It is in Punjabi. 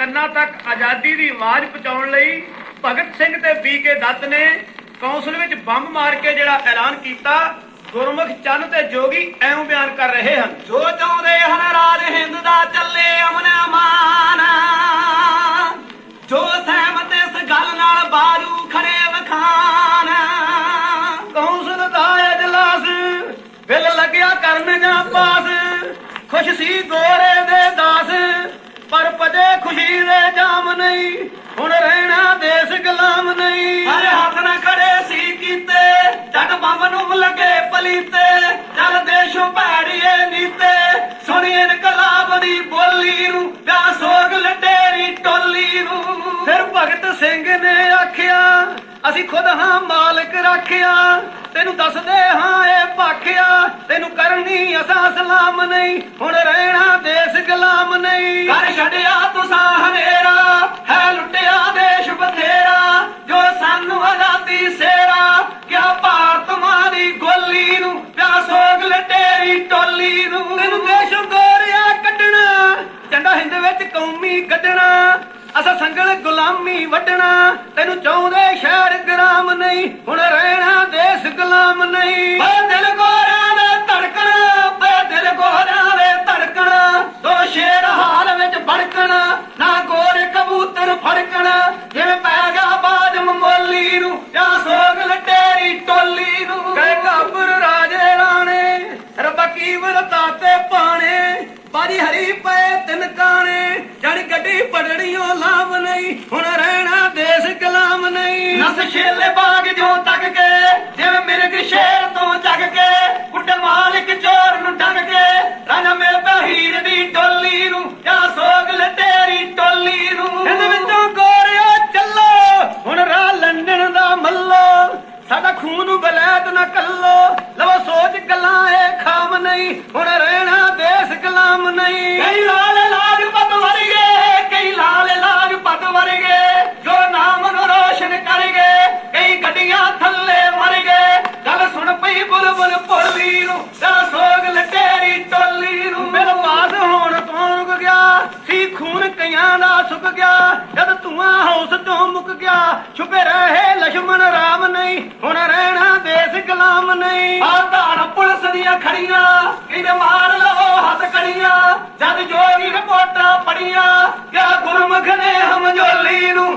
ਕੰਨਾਂ ਤੱਕ ਆਜ਼ਾਦੀ ਦੀ ਆਵਾਜ਼ ਪਹੁੰਚਾਉਣ ਲਈ ਭਗਤ ਸਿੰਘ ਤੇ ਬੀਕੇ ਦੱਤ ਨੇ ਕੌਂਸਲ ਵਿੱਚ ਬੰਬ ਮਾਰ ਕੇ ਜਿਹੜਾ ਐਲਾਨ ਕੀਤਾ ਗੁਰਮੁਖ ਚੰਨ ਤੇ ਜੋਗੀ ਐਉਂ ਬਿਆਨ ਕਰ ਰਹੇ ਹਨ। ਜੋ ਚਾਹੁੰਦੇ ਹਨ ਰਾਜ ਹਿੰਦ ਦਾ ਚੱਲੇ ਅਮਨ ਅਮਾਨ ਜੋ ਸਹਿਮਤ ਇਸ ਗੱਲ ਨਾਲ ਬਾਜੂ ਖੜੇ ਵਖਾਨ। ਕੌਂਸਲ ਦਾ ਅਜਲਾਸ ਬਿੱਲ ਲੱਗਿਆ ਕਰਨ ਜਾਂ ਪਾਸ ਖੁਸ਼ ਸੀ ਗੋਰੇ ਦੇ ਦਾਸ। ਪਰ ਪਜੇ ਖੁਸ਼ੀ ਦੇ ਜਾਮ ਨਹੀਂ ਹੁਣ ਰਹਿਣਾ ਦੇਸ਼ ਗੁਲਾਮ ਨਹੀਂ। ਹਰ ਹੱਥ ਨਾ ਖੜੇ ਸੀ ਕੀਤੇ ਜੱਟ ਬੰਬ ਨੂੰ ਲੱਗੇ ਪਲੀਤੇ। ਚੱਲ ਦੇਸ਼ੋਂ ਭੈੜੀਏ ਨੀਤੇ ਸੁਣੀਏ ਇਨਕਲਾਬ ਦੀ ਬੋਲੀ ਨੂੰ ਪਿਆ ਸੋਗ ਲਟੇਰੀ ਟੋਲੀ ਨੂੰ। ਫਿਰ ਭਗਤ ਸਿੰਘ ਨੇ ਆਖਿਆ ਅਸੀਂ ਖੁਦ ਹਾਂ ਮਾਲਕ ਰੱਖਿਆ। ਤੈਨੂੰ ਦੱਸਦੇ ਹਾਂ ਇਹ ਭਾਖਿਆ ਤੈਨੂੰ ਕਰਨੀ ਅਸਾਂ ਸਲਾਮ ਨਹੀਂ ਹੁਣ ਰਹਿਣਾ ਨਹੀਂ ਕਰ ਛੱਡਿਆ ਤੁਸਾਂ ਹਨੇਰਾ, ਹੈ ਲੁੱਟਿਆ ਦੇਸ਼ ਬਥੇਰਾ, ਜੋ ਸਾਨੂੰ ਆਜ਼ਾਦੀ ਸੇਰਾ। ਕਿਆ ਭਾਰਤ ਮਾਂ ਗੋਲੀ ਨੂੰ, ਪਿਆ ਸੋਗ ਲਟੇਰੀ ਟੋਲੀ ਨੂੰ। ਤੈਨੂੰ ਦੇਸ਼ੋਂ ਗੋਰਿਆ ਕੱਢਣਾ ਝੰਡਾ ਹਿੰਦ ਵਿੱਚ ਕੌਮੀ ਕੱਢਣਾ। ਅਸਾਂ ਸੰਗਲ ਗੁਲਾਮੀ ਵੱਢਣਾ, ਤੈਨੂੰ ਚਾਹੁੰਦੇ ਸ਼ਹਿਰ ਗ੍ਰਾਮ ਨਹੀਂ, ਹੁਣ ਰਹਿਣਾ ਦੇਸ਼ ਗੁਲਾਮ ਨਹੀਂ। ਰੱਬਾ ਕੀ ਵਰਤਾ ਤੇ ਪਾਣੇ ਬਾਜੀ ਹਰੀ ਪਏ ਤਿੰਨ ਕਾਣੇ ਜੜ ਗੱਡੀ ਪੜੜੀਓ ਲਾਭ ਨਹੀਂ ਹੁਣ ਰਹਿਣਾ ਦੇਸ਼ ਗੁਲਾਮ ਨਹੀਂ। ਨਸ ਛੇਲੇ ਬਾਗ ਜੋ ਤੱਕ ਕੇ ਜਿਵੇਂ ਮਿਰਗ ਸ਼ੇਰ ਤੋਂ ਜਗ ਕੇ ਕੁੱਟ ਮਾਲਿਕ ਚੋਰ ਨੂੰ ਡੰਗ ਕੇ ਰਾਜਾ ਮਿਲ ਪਿਆ ਹੀਰ ਦੀ ਟੋਲੀ ਨੂੰ ਜਾਂ ਸੋਗ ਲਟੇਰੀ ਟੋਲੀ ਨੂੰ। ਇਹਦੇ ਵਿੱਚੋਂ ਗੋਰਿਆ ਚੱਲੋ ਹੁਣ ਰਾਹ ਲੰਡਨ ਦਾ ਮੱਲੋ ਸਾਡਾ ਖੂਨ ਬਲੈਤ ਨਾ ਕੱਲੋ। ਨਹੀਂ ਹੁਣ ਰਹਿਣਾ ਦੇਸ ਕਲਾਮ ਨਹੀਂ। ਕਈ ਲਾਲ ਲਾਜ ਪਤ ਵਰਗੇ ਕਈ ਲਾਲ ਲਾਜ ਪਤ ਵਰਗੇ ਜੋ ਨਾਮ ਨੂੰ ਰੋਸ਼ਨ ਕਰ ਕਈ ਗੱਡੀਆਂ ਥੱਲੇ ਮਰ ਗਏ ਗੱਲ ਸੁਣ ਪਈ ਬੁਲਬੁਲ ਪੁਰਵੀ ਨੂੰ ਤੇਰਾ ਸੋਗ ਲਟੇਰੀ ਟੋਲੀ ਨੂੰ। ਮੇਰਾ ਮਾਸ ਹੋਣ ਤੋਂ ਰੁਕ ਗਿਆ ਸੀ ਖੂਨ ਕਈਆਂ ਦਾ ਸੁੱਕ ਗਿਆ ਜਦ ਤੂੰ ਹੌਸ ਤੋਂ ਮੁੱਕ ਗਿਆ। ਛੁਪੇ ਰਹੇ ਲక్ష్మణ ਰਾਮ ਨਹੀਂ ਹੁਣ ਰਹਿਣਾ ਦੇਸ ਕਲਾਮ ਨਹੀਂ। ਦੀਆਂ ਖੜੀਆਂ ਕਹਿੰਦੇ ਮਾਰ ਲਓ ਹੱਥ ਕੜੀਆਂ, ਜਦ ਜੋਗੀ ਰਿਪੋਰਟਾਂ ਪੜੀਆਂ ਕਿਆ ਗੁਰਮੁਖ ਨੇ ਹਮਜੋਲੀ ਨੂੰ